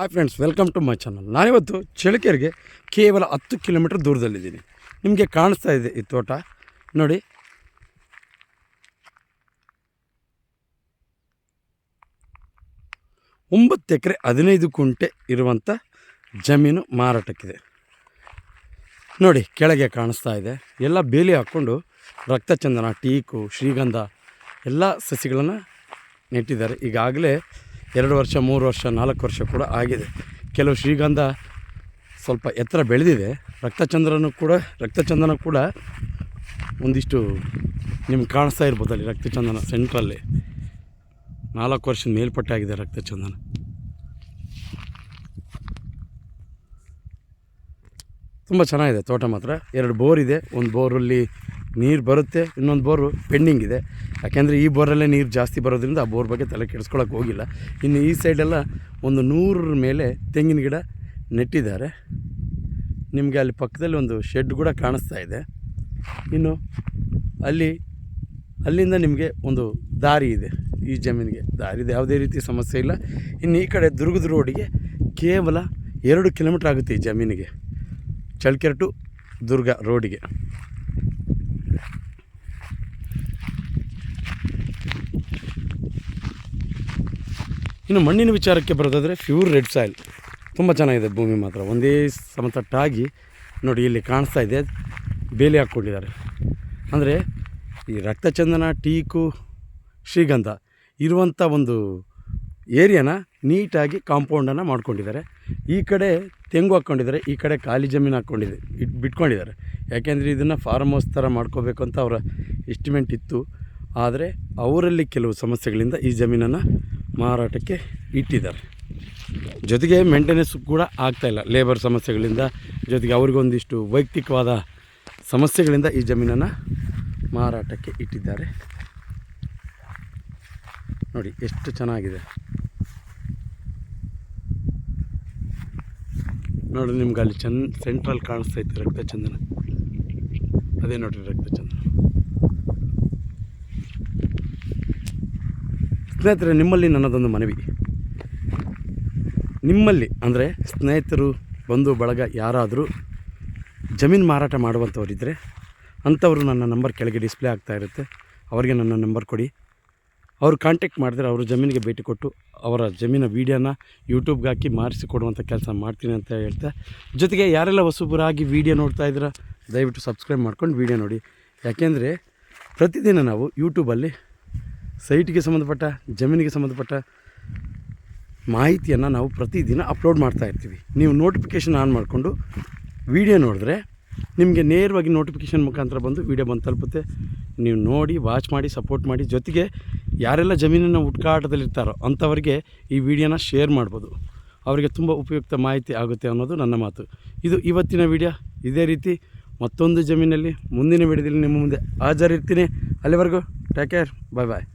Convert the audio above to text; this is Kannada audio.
Hi friends welcome to my channel ನಾನಿವತ್ತು ಚಳಿಕೆರೆಗೆ ಕೇವಲ ಹತ್ತು ಕಿಲೋಮೀಟ್ರ್ ದೂರದಲ್ಲಿದ್ದೀನಿ. ನಿಮಗೆ ಕಾಣಿಸ್ತಾ ಇದೆ ಈ ತೋಟ. ನೋಡಿ. ಒಂಬತ್ತು ಎಕರೆ ಹದಿನೈದು ಕುಂಟೆ ಇರುವಂಥ ಜಮೀನು ಮಾರಾಟಕ್ಕಿದೆ. ನೋಡಿ, ಕೆಳಗೆ ಕಾಣಿಸ್ತಾ ಇದೆ. ಎಲ್ಲ ಬೇಲಿ ಹಾಕ್ಕೊಂಡು ರಕ್ತಚಂದನ ಟೀಕು, ಶ್ರೀಗಂಧ, ಎಲ್ಲ ಸಸಿಗಳನ್ನು ನೆಟ್ಟಿದ್ದಾರೆ. ಈಗಾಗಲೇ ಎರಡು ವರ್ಷ, ಮೂರು ವರ್ಷ, ನಾಲ್ಕು ವರ್ಷ ಕೂಡ ಆಗಿದೆ. ಕೆಲವು ಶ್ರೀಗಂಧ ಸ್ವಲ್ಪ ಎತ್ತರ ಬೆಳೆದಿದೆ. ರಕ್ತಚಂದ್ರನೂ ಕೂಡ, ರಕ್ತಚಂದನ ಕೂಡ ಒಂದಿಷ್ಟು ನಿಮ್ಗೆ ಕಾಣಿಸ್ತಾ ಇರ್ಬೋದು ಅಲ್ಲಿ ರಕ್ತಚಂದನ ಸೆಂಟ್ರಲ್ಲಿ. ನಾಲ್ಕು ವರ್ಷದ ಮೇಲ್ಪಟ್ಟೆ ಆಗಿದೆ ರಕ್ತಚಂದನ. ತುಂಬ ಚೆನ್ನಾಗಿದೆ ತೋಟ ಮಾತ್ರ. ಎರಡು ಬೋರ್ ಇದೆ. ಒಂದು ಬೋರಲ್ಲಿ ನೀರು ಬರುತ್ತೆ, ಇನ್ನೊಂದು ಬೋರು ಪೆಂಡಿಂಗ್ ಇದೆ. ಯಾಕೆಂದರೆ ಈ ಬೋರಲ್ಲೇ ನೀರು ಜಾಸ್ತಿ ಬರೋದ್ರಿಂದ ಆ ಬೋರ್ ಬಗ್ಗೆ ತಲೆ ಕೆಡಿಸ್ಕೊಳಕ್ಕೆ ಹೋಗಿಲ್ಲ. ಇನ್ನು ಈ ಸೈಡೆಲ್ಲ ಒಂದು ನೂರರ ಮೇಲೆ ತೆಂಗಿನ ಗಿಡ ನೆಟ್ಟಿದ್ದಾರೆ. ನಿಮಗೆ ಅಲ್ಲಿ ಪಕ್ಕದಲ್ಲಿ ಒಂದು ಶೆಡ್ ಕೂಡ ಕಾಣಿಸ್ತಾ ಇದೆ. ಇನ್ನು ಅಲ್ಲಿ, ಅಲ್ಲಿಂದ ನಿಮಗೆ ಒಂದು ದಾರಿ ಇದೆ. ಈ ಜಮೀನಿಗೆ ದಾರಿದು ಯಾವುದೇ ರೀತಿ ಸಮಸ್ಯೆ ಇಲ್ಲ. ಇನ್ನು ಈ ಕಡೆ ದುರ್ಗದ ರೋಡಿಗೆ ಕೇವಲ ಎರಡು ಕಿಲೋಮೀಟ್ರ್ ಆಗುತ್ತೆ ಈ ಜಮೀನಿಗೆ. ಚಳ್ಕೆರೆ ಟು ದುರ್ಗ ರೋಡಿಗೆ. ಇನ್ನು ಮಣ್ಣಿನ ವಿಚಾರಕ್ಕೆ ಬರೋದಾದರೆ ಪ್ಯೂರ್ ರೆಡ್ ಸಾಯಿಲ್ ತುಂಬ ಚೆನ್ನಾಗಿದೆ ಭೂಮಿ ಮಾತ್ರ. ಒಂದೇ ಸಮತಟ್ಟಾಗಿ ನೋಡಿ ಇಲ್ಲಿ ಕಾಣಿಸ್ತಾ ಇದೆ. ಬೇಲಿ ಹಾಕ್ಕೊಂಡಿದ್ದಾರೆ. ಅಂದರೆ ಈ ರಕ್ತಚಂದನ, ಟೀಕು, ಶ್ರೀಗಂಧ ಇರುವಂಥ ಒಂದು ಏರಿಯಾನ ನೀಟಾಗಿ ಕಾಂಪೌಂಡನ್ನು ಮಾಡ್ಕೊಂಡಿದ್ದಾರೆ. ಈ ಕಡೆ ತೆಂಗು ಹಾಕ್ಕೊಂಡಿದ್ದಾರೆ, ಈ ಕಡೆ ಖಾಲಿ ಜಮೀನು ಹಾಕ್ಕೊಂಡಿದೆ, ಇಟ್ ಬಿಟ್ಕೊಂಡಿದ್ದಾರೆ. ಯಾಕೆಂದರೆ ಇದನ್ನು ಫಾರ್ಮ್ ಹೌಸ್ ಥರ ಮಾಡ್ಕೋಬೇಕು ಅಂತ ಅವರ ಎಸ್ಟಿಮೇಟ್ ಇತ್ತು. ಆದರೆ ಅವರಲ್ಲಿ ಕೆಲವು ಸಮಸ್ಯೆಗಳಿಂದ ಈ ಜಮೀನನ್ನು ಮಾರಾಟಕ್ಕೆ ಇಟ್ಟಿದ್ದಾರೆ. ಜೊತೆಗೆ ಮೇಂಟೆನೆನ್ಸ್ ಕೂಡ ಆಗ್ತಾಯಿಲ್ಲ ಲೇಬರ್ ಸಮಸ್ಯೆಗಳಿಂದ, ಜೊತೆಗೆ ಅವ್ರಿಗೊಂದಿಷ್ಟು ವೈಯಕ್ತಿಕವಾದ ಸಮಸ್ಯೆಗಳಿಂದ ಈ ಜಮೀನನ್ನು ಮಾರಾಟಕ್ಕೆ ಇಟ್ಟಿದ್ದಾರೆ. ನೋಡಿ, ಎಷ್ಟು ಚೆನ್ನಾಗಿದೆ. ನೋಡಿ, ನಿಮ್ಗೆ ಅಲ್ಲಿ ಚಂದ ಸೆಂಟ್ರಲ್ ಕಾಣಿಸ್ತಾ ಇತ್ತು ರಕ್ತಚಂದನ. ಅದೇ ನೋಡಿರಿ ರಕ್ತಚಂದನ. ಸ್ನೇಹಿತರೆ, ನಿಮ್ಮಲ್ಲಿ ನನ್ನದೊಂದು ಮನವಿ. ನಿಮ್ಮಲ್ಲಿ ಅಂದರೆ ಸ್ನೇಹಿತರು, ಬಂಧು, ಬಳಗ ಯಾರಾದರೂ ಜಮೀನು ಮಾರಾಟ ಮಾಡುವಂಥವರಿದ್ದರೆ ಅಂಥವರು ನನ್ನ ನಂಬರ್ ಕೆಳಗೆ ಡಿಸ್ಪ್ಲೇ ಆಗ್ತಾ ಇರುತ್ತೆ. ಅವರಿಗೆ ನನ್ನ ನಂಬರ್ ಕೊಡಿ. ಅವರು ಕಾಂಟ್ಯಾಕ್ಟ್ ಮಾಡಿದ್ರೆ ಅವರು ಜಮೀನಿಗೆ ಭೇಟಿ ಕೊಟ್ಟು ಅವರ ಜಮೀನ ವೀಡಿಯೋನ ಯೂಟ್ಯೂಬ್ಗೆ ಹಾಕಿ ಮಾರಿಸಿಕೊಡುವಂಥ ಕೆಲಸ ಮಾಡ್ತೀನಿ ಅಂತ ಹೇಳ್ತಾ. ಜೊತೆಗೆ ಯಾರೆಲ್ಲ ಹೊಸಬರಾಗಿ ವೀಡಿಯೋ ನೋಡ್ತಾ ಇದ್ದೀರಾ, ದಯವಿಟ್ಟು ಸಬ್ಸ್ಕ್ರೈಬ್ ಮಾಡ್ಕೊಂಡು ವೀಡಿಯೋ ನೋಡಿ. ಯಾಕೆಂದರೆ ಪ್ರತಿದಿನ ನಾವು ಯೂಟ್ಯೂಬಲ್ಲಿ ಸೈಟ್ಗೆ ಸಂಬಂಧಪಟ್ಟ, ಜಮೀನಿಗೆ ಸಂಬಂಧಪಟ್ಟ ಮಾಹಿತಿಯನ್ನು ನಾವು ಪ್ರತಿದಿನ ಅಪ್ಲೋಡ್ ಮಾಡ್ತಾ ಇರ್ತೀವಿ. ನೀವು ನೋಟಿಫಿಕೇಷನ್ ಆನ್ ಮಾಡಿಕೊಂಡು ವೀಡಿಯೋ ನೋಡಿದ್ರೆ ನಿಮಗೆ ನೇರವಾಗಿ ನೋಟಿಫಿಕೇಷನ್ ಮುಖಾಂತರ ಬಂದು ವೀಡಿಯೋ ಬಂದು ತಲುಪುತ್ತೆ. ನೀವು ನೋಡಿ ವಾಚ್ ಮಾಡಿ ಸಪೋರ್ಟ್ ಮಾಡಿ, ಜೊತೆಗೆ ಯಾರೆಲ್ಲ ಜಮೀನನ್ನು ಹುಡ್ಕಾಟದಲ್ಲಿರ್ತಾರೋ ಅಂಥವರಿಗೆ ಈ ವಿಡಿಯೋನ ಶೇರ್ ಮಾಡ್ಬೋದು. ಅವರಿಗೆ ತುಂಬ ಉಪಯುಕ್ತ ಮಾಹಿತಿ ಆಗುತ್ತೆ ಅನ್ನೋದು ನನ್ನ ಮಾತು. ಇದು ಇವತ್ತಿನ ವಿಡಿಯೋ ಇದೇ ರೀತಿ ಮತ್ತೊಂದು ಜಮೀನಲ್ಲಿ, ಮುಂದಿನ ವಿಡಿಯೋದಲ್ಲಿ ನಿಮ್ಮ ಮುಂದೆ ಹಾಜರಿರ್ತೀನಿ. ಅಲ್ಲಿವರೆಗೂ ಟೇಕ್ ಕೇರ್ ಬಾಯ್ ಬಾಯ್